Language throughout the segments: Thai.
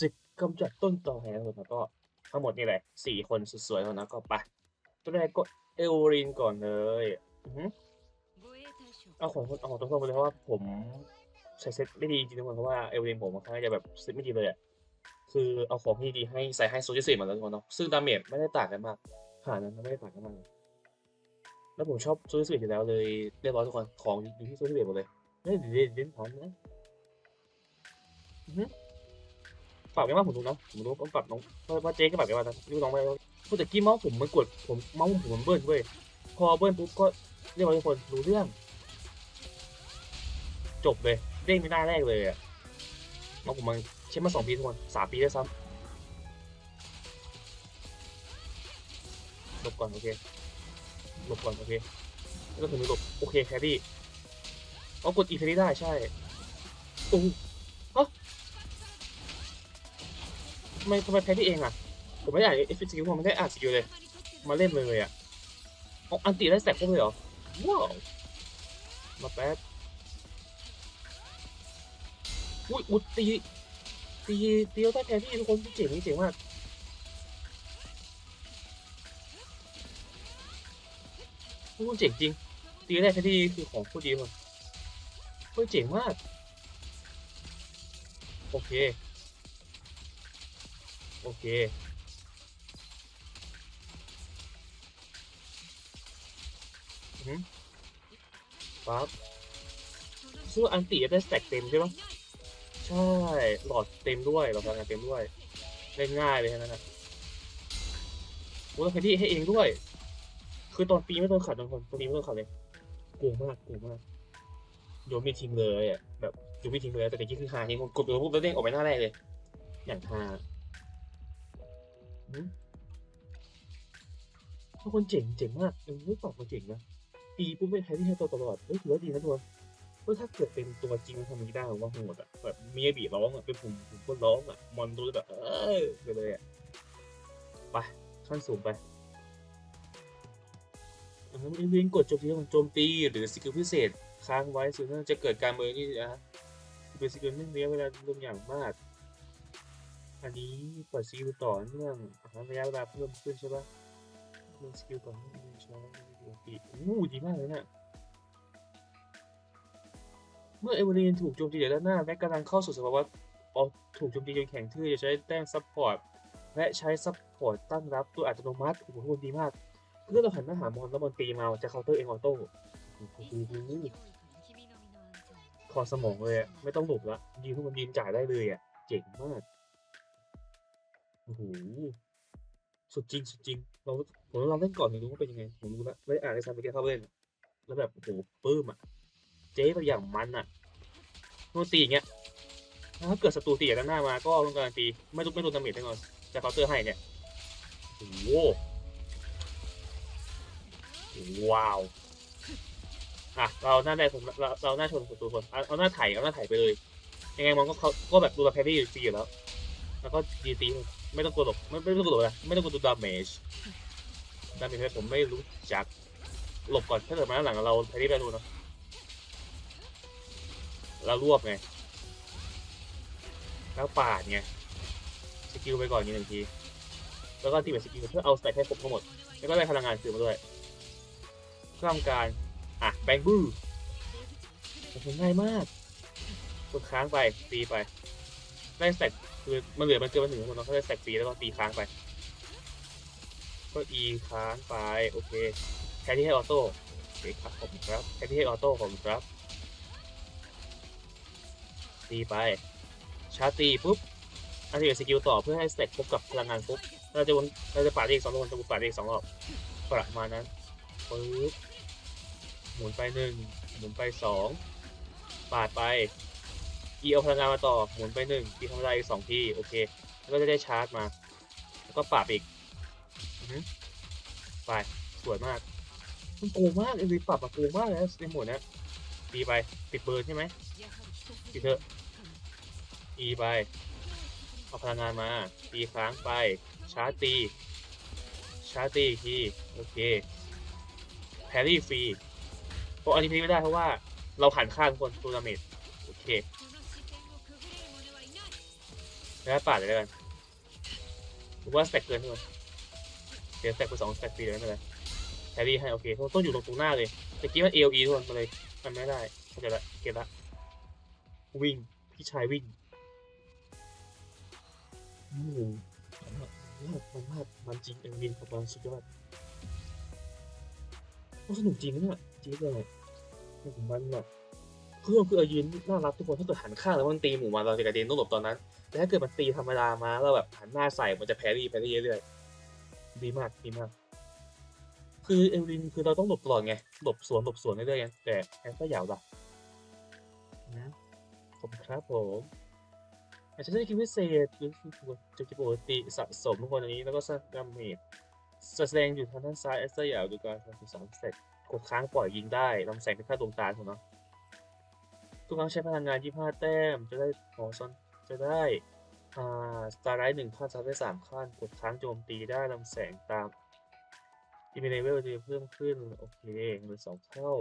ศึกกำจัดต้นตอแหงแล้วก็ทั้งหมดนี่แหละสี่คนสวยๆแล้วนะก็ไปตัวแรกก็เอลรินก่อนเลยอือหือเอาของเอาของตรงๆไปเลยเพราะว่าผมใช้เซ็ตไม่ดีจริงทุกคนเพราะว่าเอลรินผมค่อนข้างจะแบบเซ็ตไม่ดีเลยอะคือเอาของที่ดีให้ใส่ให้โซเชียลสี่มาแล้วทุกคนเนาะซึ่งดาเมจไม่ได้ต่างกันมากขนาดนั้นไม่ได้ต่างกันมากแล้วผมชอบโซเชียลสี่อยู่แล้วเลยเรียบร้อยทุกคนของอยู่ที่โซเชียลสี่หมดเลยเล่นเล่นเล่นพร้อมนะ ปรับไม่ว่าผมดูนะผมดูผมปรับน้องเพราะว่าเจ๊ก็ปรับไม่ว่านะลูกน้องไม่ว่าพูดแต่กี้เมาส์ผมมันกดผมเมาส์ผมมันเบิ้ลเว้ยพอเบิ้ลปุ๊บก็เรียกว่าทุกคนรู้เรื่อง จบเลยเด้งไม่ได้แรกเลยอะเมาส์ผมมันใช้มาสองปีทุกคนสามปีได้วซ้ำหลบก่อนโอเคหลบก่อนโอเคแล้วก็ถึงหลบโอเคแครี่เอากดอีแครี่ได้ใช่โอ้ ทำไมทำไมแพ้ที่เองอะ ผมไม่ได้อ่านเอฟซีผมไม่ได้อ่านสกิลเลย มาเล่นเลยอะเอาอันติได้แสกครบเลยเหรอ ว้าว มาแป๊บอุ้ยอุยตีตีตีแล้วได้แพ้ที่ทุกคนเจ๋งเจ๋งมากทุกคนเจ๋งจริง ตีได้แพ้ที่คือของผู้ดีคนเฮ้ยเจ๋งมาก โอเค โอเค อือหือปั๊บซึ่งอันติได้สแต็กเต็มใช่ปะใช่ หลอดเต็มด้วยหลอดพลังงานเต็มด้วย เล่นง่ายเลยแค่นั้นะโอ้แล้วแพทที่ให้เองด้วย คือตอนปีไม่โดนขัดตอนคนตอนปีไม่โดนขัดเลยโกงมากโกงมากโยนไม่ทิ้งเลยอะแบบโยนไม่ทิ้งเลยแต่ตะกี้คือหาทิ้งกดตัวปุ๊บแล้วเด้งออกไปหน้าแรกเลย อย่างฮา ทุกคนเจ๋งเจ๋งมากเออไม่ตอบมาเจ๋งนะตีปุ๊บไม่แพ้ที่ให้ตัวตลอดเฮ้ยถือว่าดีนะทุกคนเฮ้ยถ้าเกิดเป็นตัวจริงทำอย่างนี้ได้ผมว่าโหดอะแบบเมียบีร้องอะเป็นผมผมก็ร้องอะมอนตัวแบบเออไปเลยอะไปขั้นสูงไปมีเว้นกดโจมตีของโจมตีหรือสกิลพิเศษค้างไว้ซึ่งจะเกิดการเมืองนี่นะเป็นสกิลที่ระยเวลารวมอย่างมาก อันนี้เปิดสกิลต่อเนื่องระยะเวลาเพิ่มขึ้นใช่ปะเล่นสกิลก่อนให้มันใช้ปกติโอ้ดีมากเลยเนี่ยเมื่อเอเวอรีนถูกโจมตีจากด้านหน้าและกำลังเข้าสู่สภาวะออถูกโจมตีจนแข็งทื่อจะใช้แต้มซัพพอร์ตและใช้ซัพพอร์ตตั้งรับตัวอัตโนมัติโอ้โหทุกคนดีมากเพื่อเราหันหน้าหามอนแล้วมอนตีมาจะเคาน์เตอร์เองออโต้โอ้โหคอสมองเลยอะไม่ต้องหลบละยืนทุกคนยืนจ่ายได้เลยอะเจ๋งมาก โอ้โหสุดจริงสุดจริง เราผมลองเล่นก่อนถึงรู้ว่าเป็นยังไง ผมรู้แล้วไม่ได้อ่านในซัมเปอร์เข้าไปเล่น แล้วแบบโอ้โหปื้มอะ เจ๊ตัวอย่างมันอะโดนตีอย่างเงี้ยถ้าเกิดศัตรูตีจากด้านหน้ามาก็ต้องการตีไม่ต้ไม่โดนดาเมจแน่นอนจะเคาน์เตอร์ให้เนี่ยโอ้โหว้าวอะเราหน้าได้ผมเราเราหน้าชนศัตรูคนเอาหน้าไถเอาหน้าไถไปเลยยังไงมันก็เขาก็แบบดูแลแพรี่ฟรีอยู่แล้ว แล้วก็ดีตี ไม่ต้องกลัวหรอกไม่ไม่ต้องกลัวหรอกนะไม่ต้องกลัวตัวดาเมจดาเมจผมไม่รู้จักหลบก่อนถ้าเกิดมาหลังเราแพรี่ไปดูเนาะเรารวบไงแล้วปาดไงสกิลไปก่อนนี่หนึ่งที แล้วก็ที่เป็นสกิลเพื่อเอาสแต็กให้ครบทั้งหมด แล้วก็ได้พลังงานคืนมาด้วยก็ทำการอะแบงบูโอ้โหง่ายมากกดค้างไปตีไป ได้สแต็ก คือมันเหลือมันเกินมาถึงคนเราก็ได้แสกฟรีแล้วก็ตีค้างไป ก็ e ค้างไปโอเคแทนที่ให้ออโต้โอเคครับผมครับแทนที่ให้ออโต้ผมครับตีไปชาร์ตีปุ๊บอันที่เป็นสกิลต่อเพื่อให้สเต็กครบกับพลังงานปุ๊บเราจะวนเราจะปาดอีกสองรอบจะปาดอีกสองรอบประมาณนั้นปุ๊บหมุนไปหนึ่งหมุนไปสองปาดไป อีเอาพลังงานมาต่อหมุนไปหนึ่งตีทำลายอีกสองทีโอเคแล้วก็จะได้ชาร์จมา แล้วก็ปราบอีกไปสวยมากมันโกงมากเอ็นวีปรับมาโกงมากเลยในหมวดนี้ตีไปติดเบิร์นใช่ไหมตีเถอะอีไปเอาพลังงานมาตีค้างไปชาร์จตีชาร์จตีทีโอเคแพรี่ฟรีเพราะอันนี้พไม่ได้เพราะว่าเราหันข้างคนตัวดาเมจโอเค แล้วปาดเลยแล้วกันผมว่าสแต็กเกินทุกคนเดี๋ยวสแต็กไปสองสแต็กฟรีเลยไม่เป็นไรแฮร์รี่ให้โอเคต้องอยู่ตรงตรงหน้าเลยตะกี้มันเอลีทุกคนมันเลยมันไม่ได้เข้าใจละเก็ตละวิ่งพี่ชายวิ่งอืมมันมากมันมากมันจริงเอ็มวินของมันสุดยอดโอ้สนุกจริงนะเนี่ยจริงเลยผมมันแบบ เพื่อนคือเอายืนน่ารักทุกคนถ้าเกิดหันข้างแล้วมันตีหมู่มาเราจะกระเด็นต้องหลบตอนนั้นแต่ถ้าเกิดมันตีธรรมดามาแล้วแบบหันหน้าใส่มันจะแพรรี่แพรรี่เรื่อยๆดีมากดีมาก คือเอลลินคือเราต้องหลบตลอดไงหลบสวนหลบสวนเรื่อยๆไงแต่แอสก็ยาวละนะขอบคุณครับผมอาจจะได้คิวพิเศษคือจะกิปกติสะสมทุกคนอันนี้แล้วก็สร้างดาเมจแสดงอยู่ทางด้านซ้ายแอสเซอร์ยาวดูการทำสองเสร็จกดค้างปล่อยยิงได้ลำแสงเป็นค่าดวงตาถูกเนาะ ทุกครั้งใช้พลังงาน 25 แต้ม จะได้ขอซอนจะได้อ่าสตาร์ไรท์หนึ่งขั้นสตาร์ได้สามขั้นกดค้างโจมตีได้ลำแสงตามอีเมลเลเวลจะเพิ่มขึ้น โอเคเป็นสองเท่า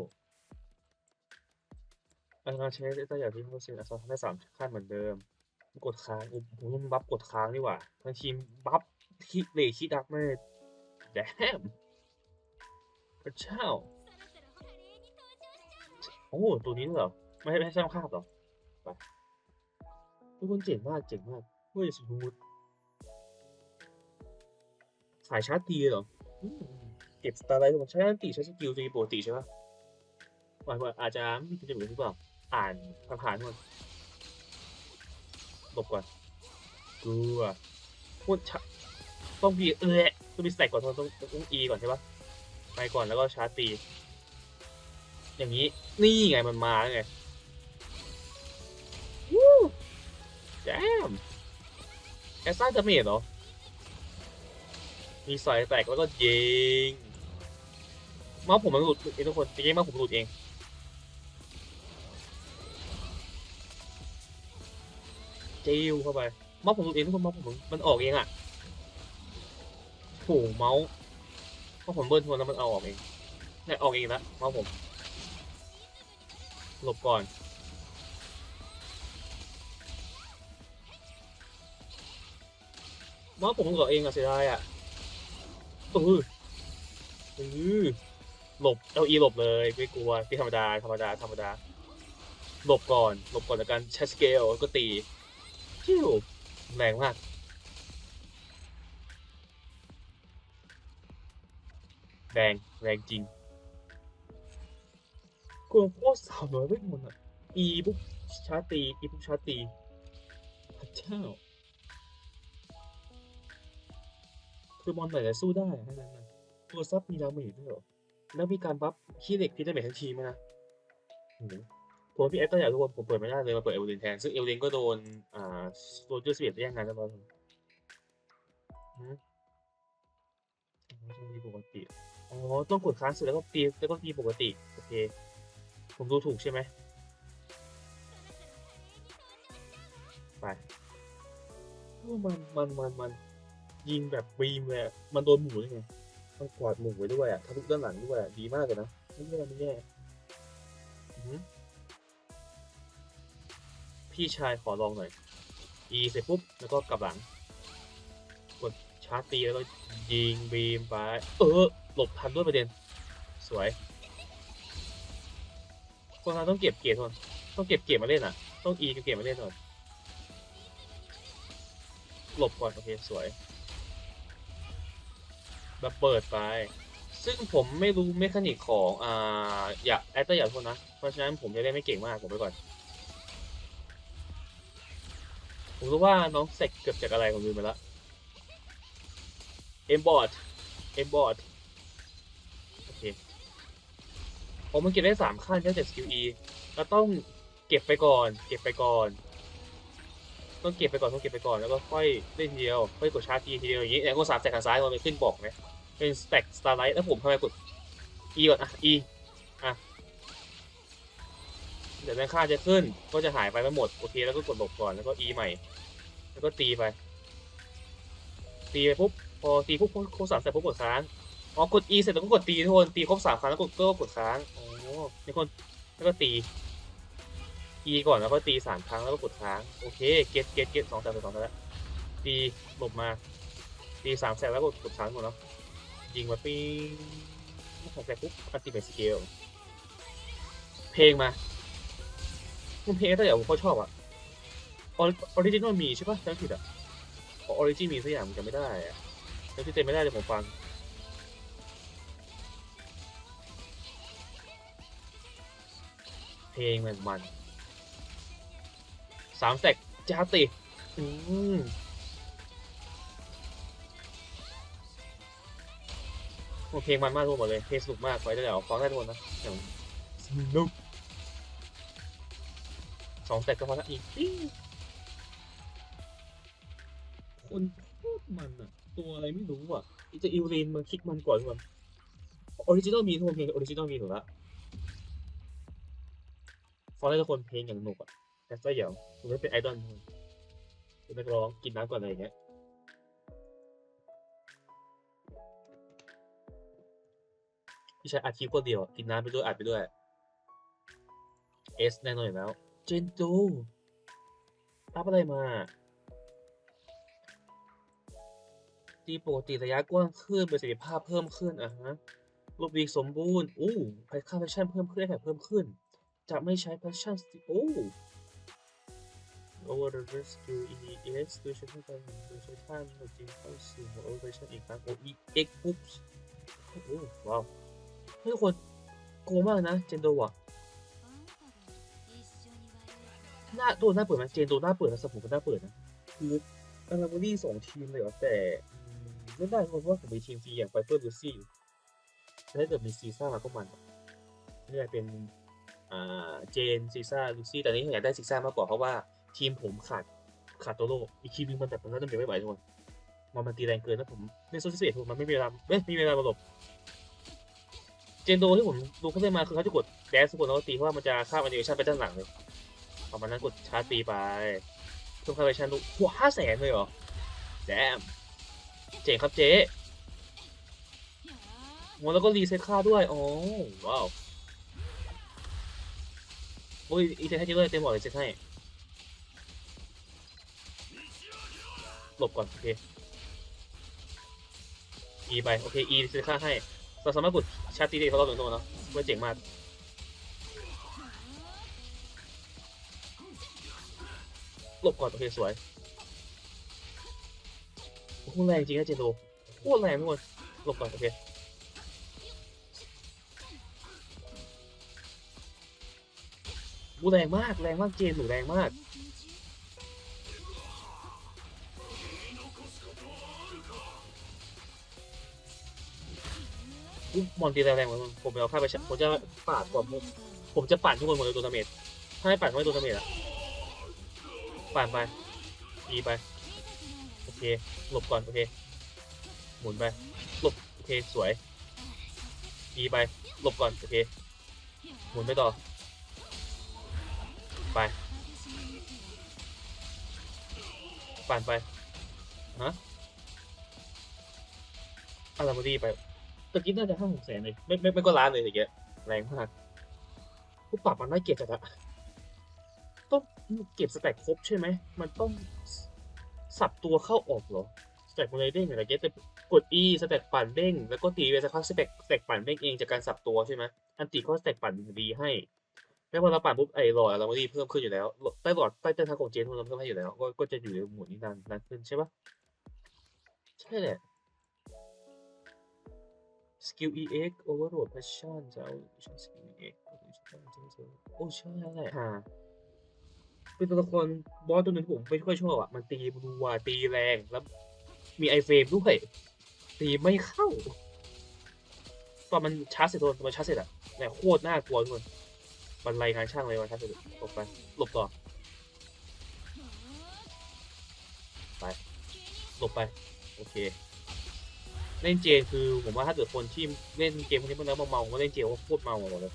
พลังงานใช้ได้อย่างที่เพิ่มขึ้นอัตราได้สามขั้นเหมือนเดิม กดค้างผมผมบัฟกดค้างดีกว่าบางทีมบัฟคิดเลยคิดดักไม่แดมพระเจ้า โอ้ตัวนี้เหรอ ไม่ให้ไม่ให้สร้างภาพเหรอไปทุกคนเจ๋งมากเจ๋งมากเฮ้ยสมูทสายชาร์จตีเหรอเก็บสตาร์ไลท์ทุกคนใช้อันติใช้สกิลตีปกติใช่ปะหมายว่าอาจจะม่มีประโยชน์หรือเปล่า อ่านผ่านๆทุกคนหลบก่อนกูอะพูดชะต้องพีเออต้องมีสแต็กก่อนต้องต้องต้องอีก่อนใช่ปะไปก่อนแล้วก็ชาร์จตี อย่างนี้นี่ไงมันมาไง แจมแอสซ่าจะเมจเหรอ มีสายแตกแล้วก็ยิงเมาส์ผมมันหลุดเองทุกคนจริงๆเมาส์ผมหลุดเอง จิ้วเข้าไป เมาส์ผมหลุดเองทุกคนเมาส์ผมมันออกเองอะโหเมาส์เพราะผมเบิ้ลทวนแล้วมันเอาออกเองเนี่ยออกเองแล้วเมาส์ผม หลบก่อน มาผมเหลอเองอะเสียดายอะเออเออหลบเอาอีหลบเลยไม่กลัวที่ธรรมดาธรรมดาธรรมดา หลบก่อนหลบก่อนจากการใช้สเกลก็ตีชิวแรงมากแรงแรงจริงกลัวโคตรสาวน้อยเวทมนต์อะอีปุ๊บชาตีอีปุ๊บชาตีพระเจ้า คือมอนไหนจะสู้ได้ทั้งนั้นนะตัวซับมีดาเมจด้วยเหรอ แล้วมีการบัฟขี้เหล็กพิษดาเมจทั้งทีไหมนะผมพี่แอตก็อยากทุกคนผมเปิดไม่ได้เลยมาเปิดเอลเลนแทน ซึ่งเอลเลนก็โดน อ่าโรเจอร์สเปียร์แย่งงานแล้วตอนนี้หืมอ๋อช่วงนี้ปกติ อ๋อ ต้องกดค้างเสร็จแล้วก็ตีแล้วก็ตีปกติ โอเค ผมดูถูกใช่ไหมไปโอ้มันมันมันมัน ยิงแบบบีมเลยมันโดนหมูได้ไงมันกวาดหมูไว้ด้วยอะทะลุด้านหลังด้วยอะดีมากเลยนะไม่แย่ไม่แย่พี่ชายขอลองหน่อย E เสร็จปุ๊บ แล้วก็กลับหลัง กดชาร์ตีแล้วก็ยิงบีมไป เออ หลบทันด้วยประเด็น สวยคนเราต้องเก็บเกียร์ทนต้องเก็บเกียร์มาเล่นอะ ต้อง E กับเกียร์มาเล่นก่อนหลบก่อนโอเค สวย แบบเปิดไป ซึ่งผมไม่รู้เมคานิกของอ่าอยากแอตเตอร์อยากโทษนะ เพราะฉะนั้นผมจะได้ไม่เก่งมากผมไปก่อน ผมรู้ว่าน้องเสกเกือบจากอะไรผมลืมไปแล้วเอ็มบอร์ดเอ็มบอร์ดโอเคผมมันเก็บได้สามขั้นแค่เจ็ดสกิลอีแล้วต้องเก็บไปก่อน เก็บไปก่อน ต้องเก็บไปก่อนต้องเก็บไปก่อนแล้วก็ค่อยเล่นทีเดียวค่อยกดชาร์จทีทีเดียวอย่างนี้แล้วก็สามแตกทาซ้ายมันไปขึ้นบอกไหมเป็นสแต็กสตาร์ไลท์แล้วผมทำไมกด E ก่อนอะ E อะเดี๋ยวแรงค่าจะขึ้นก็จะหายไปไม่หมดโอเคแล้วก็กดหลบก่อนแล้วก็ E ใหม่ แล้วก็ตีไป ตีไปปุ๊บพอตีปุ๊บครบสามเสร็จปุ๊บกดค้างอ๋อกด E เสร็จแล้วก็กดตีทุกคนตีครบสามครั้งแล้วกดก็กดค้างอ๋อมีคนแล้วก็ตี E ก่อนแล้วก็ตีสามครั้งแล้วก็กดค้าง โอเค เก็ตเก็ตเก็ตสองแสนสองแสนแล้วตีหลบมา ตีสามแสนแล้วก็กดค้างหมดแล้วยิงมาปีหกแสนปุ๊บอัติเมทสเกลเพลงมาเพลงแต่อย่างผมก็ชอบอะออริจินอลมีใช่ปะจำผิดอะออริจินมีสักอย่างผมจำไม่ได้อะจำที่เต็มไม่ได้เลยผมฟังเพลงมันมัน สามแสกจาติอืมโอเพลงมันมากทุกคนบอกเลย เพลงสนุกมากไปได้แล้วฟังได้ทุกคนนะอย่างสนุกสองแสกก็พอละอีกปิ้งคนโคตรมันอะตัวอะไรไม่รู้อะอีจะอิวรีนมันคิดมันก่อนทุกคนออริจินอลมีทุกคนเพลงออริจินอลมีถูกละฟังได้ทุกคนเพลงอย่างหนุกอะ แต่ก็อย่างคุณไม่เป็นไอดอลคุณนักร้องกินน้ำก่อนอะไรอย่างเงี้ยพี่ใช้อาทิตย์คนเดียวกินน้ำไปด้วยอัดไปด้วยเอสแน่นอนอยู่แล้ว เจนตูรับอะไรมาตีปกติระยะกว้างขึ้นประสิทธิภาพเพิ่มขึ้นอะฮะรูปดีสมบูรณ์อู้ไพค่าแฟชั่นเพิ่มขึ้นได้แบบเพิ่มขึ้น จะไม่ใช้ passion sti- โอ้ over the rescue EX โดยใช้เพื่อการโดยใช้ท่านจริงเข้าสู่ over version อีกครั้งโอ้ EX ปุ๊บโอ้ว้าวเฮ้ยทุกคนโกงมากเลยนะเจนโดอะหน้าตัวหน้าเปิดไหมเจนโดหน้าเปิดนะสมผมก็หน้าเปิดนะคืออาราโมรี่สองทีมเลยเหรอแต่ไม่ได้เพราะว่าผมมีทีมฟรีอย่างไฟเฟอร์ลูซี่ถ้าเกิดมีซีซ่ามาก็มันนี่เป็นอ่าเจนซีซ่าลูซี่แต่นี้อยากได้ซีซ่ามากกว่าเพราะว่า ทีมผมขาดขาดตัวโลกอีกทีมนึงมันแบบมันน่าจะไม่ไหวทุกคนมันมันตีแรงเกินแล้วผมในโซนที่สิบเอ็ดผมมันไม่มีเวลาเอ้ยไม่มีเวลามาหลบเจนโดที่ผมดูเขาได้มาคือเขาจะกดแดสกคนแล้วก็ตีเพราะว่ามันจะข้ามแอนิเมชันไปด้านหลังเลยประมาณนั้นกดชาร์จตีไปเพิ่มค่าแอนิเมชันดูหัวห้าแสนเลยเหรอแดมเจ๋งครับเจ๊โอ้แล้วก็รีเซ็ตค่าด้วยอ๋อว้าวโอ้ยอีเซนให้จิเลยเต็มหมดเลยเซนให้ หลบก่อน โอเค E ไป โอเค E เซนค่าให้ เราสามารถกดชาร์จตีได้เขารอบหนึ่งตัวเนาะมันเจ๋งมาก หลบก่อน โอเค สวยโอ้โหแรงจริงนะเจนโดโคตรแรงทุกคนหลบก่อน โอเคโอ้แรงมาก แรงมาก เจนหนูแรงมาก อุ๊ยมอนตีแรงๆเหมือนกันผมไปเอาค่าไปชะผมจะปาดก่อนผมผมจะปั่นทุกคนหมดเลยตัวดาเมจถ้าไม่ปั่นไม่โดนดาเมจอะปั่นไปอีไป โอเค หลบก่อน โอเค หมุนไป หลบ โอเค สวย อีไป หลบก่อน โอเค หมุนไปต่อ ไป ปั่นไป ฮะอะไรมาดีไป ตะกี้น่าจะห้าหกแสนเลยไม่ไม่ไม่ก็ล้านเลยตะกี้แรงมากผู้ปรับมันไม่เก็บจัดอะต้องเก็บสแต็กครบใช่ไหม มันต้องสับตัวเข้าออกเหรอ สแต็กมันเลยเด้งอะไรเงี้ยแต่กด E สแต็กปั่นเด้ง แล้วก็ตีไปสักพักสแต็กสแต็กปั่นเด้งเองจากการสับตัวใช่ไหมอันตีก็สแต็กปั่นดีให้แล้วพอเราปั่นปุ๊บไอ้หลอดเราไม่ได้เพิ่มขึ้นอยู่แล้ว ใต้หลอดใต้เต้นทางของเจนมันเพิ่มให้อยู่แล้ว ก็ก็จะอยู่ในหมุนนี้นานนานขึ้นใช่ปะใช่แหละ Skill EX Overload Passion จะเอาใช้ Skill EX โอ้ใช่แหละฮะเป็นตัวละครบอสตัวหนึงที่ผมไม่ค่อยชอบอะ มันตีรัวตีแรงแล้วมีไอเฟรมด้วย ตีไม่เข้า ตอนมันชาร์จเสร็จตอนมันชาร์จเสร็จอะเนี่ยโคตรน่ากลัวทุกคนบรรลัยงานช่างเลยวันชาร์จเสร็จหลบไปหลบต่อไปหลบไป โอเค เล่นเจนคือผมว่าถ้าเกิดคนที่เล่นเกมพวกนี้มันแล้วเมาๆผมว่าเล่นเจนว่าโคตรเมาหมดเลย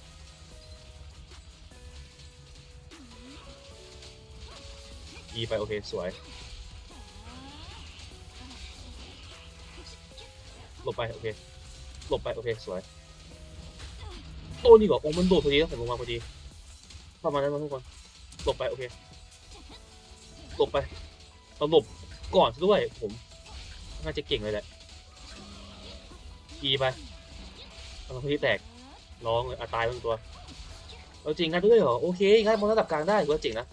E ไปโอเคสวย หลบไปโอเค หลบไปโอเคสวยโตนี่เหรอโอ้มันโดดพอดีแล้วผมลงมาพอดีประมาณนั้นนะทุกคน หลบไปโอเค หลบไปเราหลบก่อนด้วยผมน่าจะเก่งเลยแหละ อีไปเอาพื้นที่แตกร้องเลยอตายทั้งตัวเอาจริงงัดด้วยเหรอโอเคงัดบนระดับกลางได้ถือว่าเจ๋งนะ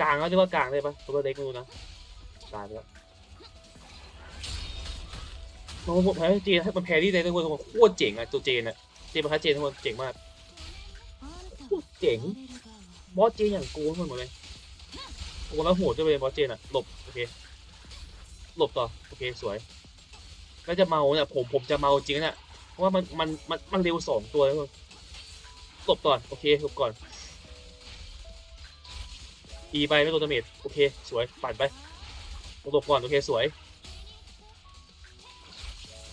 กลางเขาเรียกว่ากลางได้ปะตัวเล็กไม่รู้นะตายไปแล้วโอ้โหแพ้เจนให้มันแพ้ที่ได้ทุกคนโคตรเจ๋งอะตัวเจนอะเจนมาคัสเจนทุกคนเจ๋งมากเจ๋งบอสเจนอย่างโกงหมดเลยโกงแล้วโหดจะไปบอสเจนอะหลบโอเคหลบต่อโอเคสวย แล้วจะเมาเนี่ยผมผมจะเมาจริงนะเนี่ยเพราะว่ามันมันมันมันเร็วสองตัวแล้วหลบก่อนโอเคหลบก่อนอีไปไม่โดนดาเมจโอเคสวยปั่นไปหลบก่อนโอเคสวย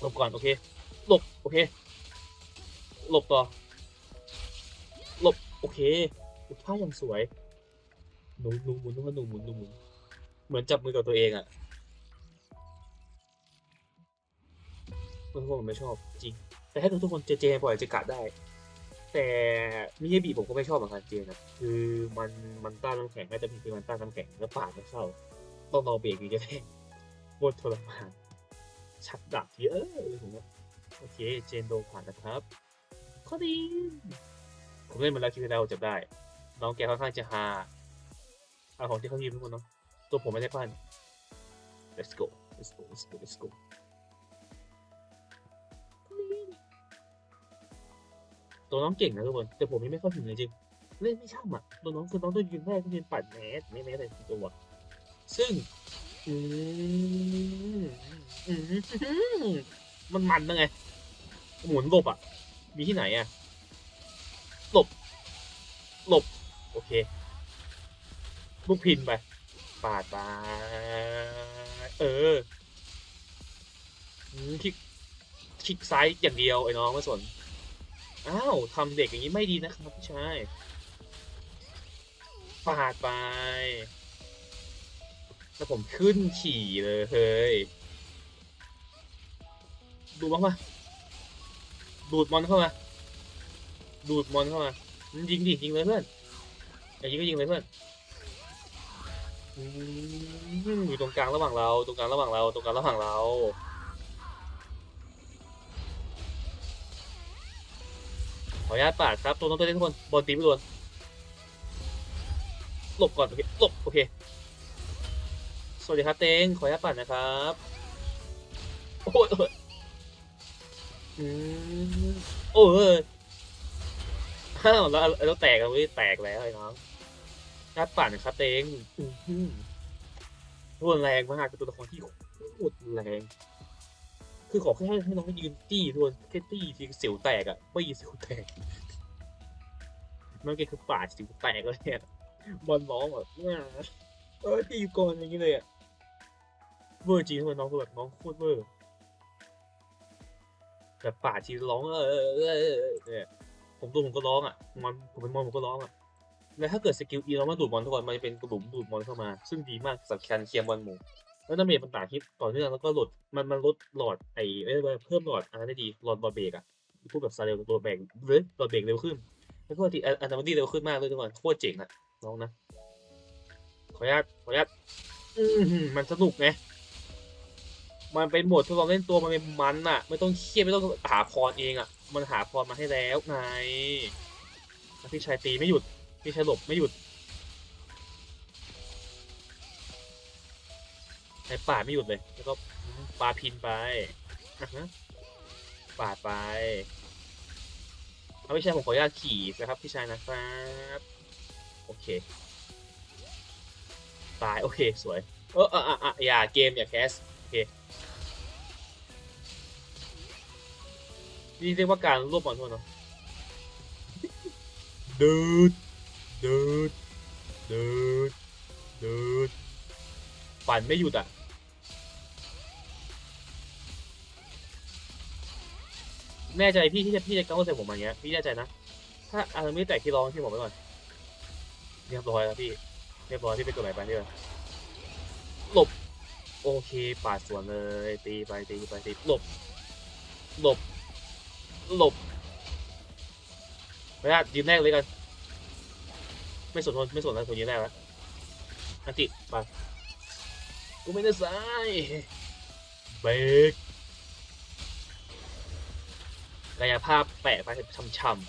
หลบก่อนโอเคหลบโอเคหลบต่อหลบโอเคท่าอย่างสวยหนูหนูหมุนหนูหมุนหนูหมุนเหมือนจับมือกับตัวเองอะ ทุกคนผมไม่ชอบจริง แต่ถ้าทุกคนเจเจปล่อยจะกัดได้ แต่มิยาบิผมก็ไม่ชอบเหมือนกันเจนะคือมันมันต้านน้ำแข็งไม่แต่ผิดคือมันต้านน้ำแข็งแล้วปาดไม่เข้าต้องรอเบรกอีกจะได้โคตรทรมานชักดับเยอะเลยผมว่าโอเคเจนโดนผ่านนะครับข้อดีผมเล่นมาแล้วคลิปที่แล้วจับได้ น้องแกค่อนข้างจะฮาเอาของที่เขาพิมพ์ทุกคนเนาะตัวผมไม่ได้ปั้น let's go let's go let's go let's go ตัวน้องเก่งนะทุกคน แต่ผมยังไม่เข้าถึงเลยจริง เล่นไม่ช่ำอะ ตัวน้องคือน้องต้องยืนได้ต้องยืนปัดแมสไม่แม้แต่ตัว ซึ่งอืมอืมันมันนะไง หมุนหลบอะ มีที่ไหนอะ หลบ หลบ โอเค ลูกพินไป ปาดไปเออคลิกคลิกซ้ายอย่างเดียวไอ้น้องไม่สน อ้าวทำเด็กอย่างนี้ไม่ดีนะครับพี่ชายปาดไป แล้วผมขึ้นขี่เลยเฮ้ย ดูบ้างปะดูดมอนเข้ามา ดูดมอนเข้ามา ยิงดิ ยิงเลยเพื่อนอย่ายิงก็ยิงเลยเพื่อนอืมอยู่ตรงกลางระหว่างเรา ตรงกลางระหว่างเรา ตรงกลางระหว่างเรา ขออนุญาตปาดครับตัวน้องตัวเล็กทุกคนบอลตีไม่โดนหลบก่อนโอเคหลบโอเคสวัสดีครับเต้งขออนุญาตปาดนะครับโอ้ยโอ้ยอืมโอ้ยอ้าวแล้วแล้วแตกแล้วเว้ยแตกแล้วไอ้น้องญาตปาดนะครับเต้งอื้อหือรุนแรงมากเป็นตัวละครที่โคตรแรง คือขอแค่ให้น้องยืนตี้ทวนแค่ตี้ทีเสียวแตกอะไม่ยิงเสียวแตกน้องแกคือปาดสิวแตกเลยเนี่ยบอลร้องแบบเออตีก่อนอย่างนี้เลยอะเวอร์จริงทำไมน้องคือแบบน้องโคตรเวอร์แบบปาดทีร้องเออเออเออเนี่ยผมตัวผมก็ร้องอะมันผมเป็นมอนผมก็ร้องอะแล้วถ้าเกิดสกิลอีเรามาดูดมอนทุกคนมันจะเป็นกระดุมดูดมอนเข้ามา ซึ่งดีมากสำหรับการเคลียร์มอนหมู่ แล้วดาเมจมันต่างฮิตต่อเนื่องแล้วก็ลดมันมันลดหลอดไอ้เอ้ยเพิ่มหลอดอันนั้นได้ดีหลอดบอลเบรกอะพูดแบบซาเร็วตัวแบกหรือหลอดเบรกเร็วขึ้นแล้วก็ที่อันนั้นดีเร็วขึ้นมากเลยทุกคนโคตรเจ๋งอะน้องนะขออนุญาตขออนุญาตมันสนุกไงมันเป็นโหมดทดลองเล่นตัวมันเป็นมันอะไม่ต้องเครียดไม่ต้องหาพรเองอะมันหาพรมาให้แล้วไงพี่ชายตีไม่หยุดพี่ชายหลบไม่หยุด ในป่าดไม่หยุดเลย แล้วก็ปาพินไปอะฮะปาดไปเอาพี่ชายผมขออนุญาตขี่นะครับพี่ชายนะครับ โอเค ตาย โอเค สวย เอออะอ่ออย่าเกม อย่าแคส โอเค นี่เรียกว่าการรวบบอลโทษเนาะดูดดูดดูดดูดปั่นไม่หยุดอะ แน่ใจพี่ที่จะพี่จะก้าวใส่ผมอย่างเงี้ยพี่แน่ใจนะ ถ้าอะไรไม่แตกที่ร้องที่ผมไปก่อนเรียบร้อยแล้วพี่เรียบร้อยพี่ไปตัวไหนไปเนี่ยหลบ โอเคปาดสวนเลย ตีไปตีไปตีหลบ หลบ หลบไม่ได้ยืนแรกเลยกัน ไม่สนไม่สนอะไรคนนี้ได้แล้วอันติไปกูไม่ได้ซ้ายเบรก กายภาพแปะไปช่ำ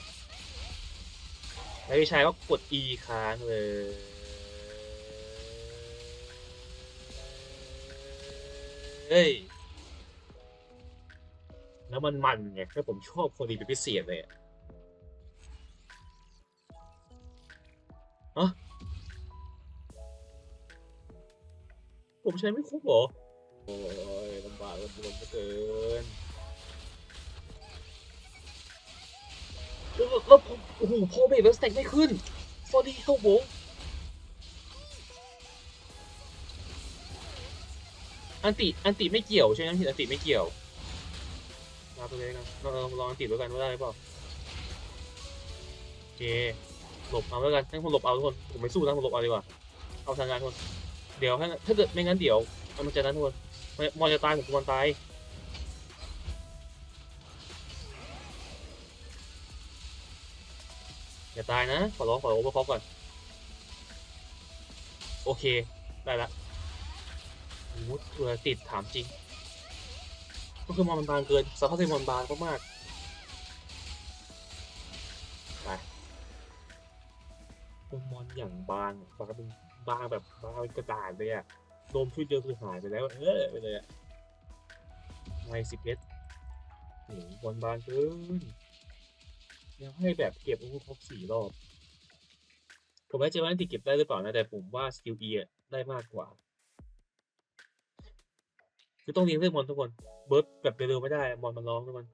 ๆแล้วพี่ชายก็กด E ค้างเลย เฮ้ย แล้วมันมันไงแล้วผมชอบคนดีเป็นพิเศษเลยอะฮะผมใช้ไม่ครบเหรอ โอ้ยลำบากลำบนเหลือเกิน แล้วโอ้โหพอเบรกแล้วสเต็กไม่ขึ้นสวัสดีครับผมอันติอันติไม่เกี่ยวใช่ไหมอันติไม่เกี่ยวมาไปเลยกันลองลองลองติดไว้กันว่าได้หรือเปล่าโอเคหลบเอาไว้กันให้คนหลบเอาทุกคนผมไม่สู้นะผมหลบเอาดีกว่าเอาทางงานทุกคนเดี๋ยวถ้าเกิดไม่งั้นเดี๋ยวมันจะนั้นทุกคนมอนจะตายผมกมอนตาย อย่าตายนะ ขอร้องขอโอเวอร์คอปก่อน โอเค ได้ละโอ้โหตัวติดถามจริง ก็คือมอนมันบางเกินสภาพที่มอนบางมากๆไปมอนอย่างบางบางเป็นบางแบบบางเป็นกระดาษเลยอะโดมชุดเดียวคือหายไปแล้ว เออไปเลยอะไม่สิบเอสโอ้โหมอนบางเกิน ยังให้แบบเก็บอาวุธครบสี่รอบ ผมไม่เจอว่าติเก็บได้หรือเปล่านะแต่ผมว่าสกิลเอได้มากกว่า คือต้องเรียนเรื่องมอนทุกคน เบิร์ดแบบเร็วๆไม่ได้ มอนมันร้องทุกคน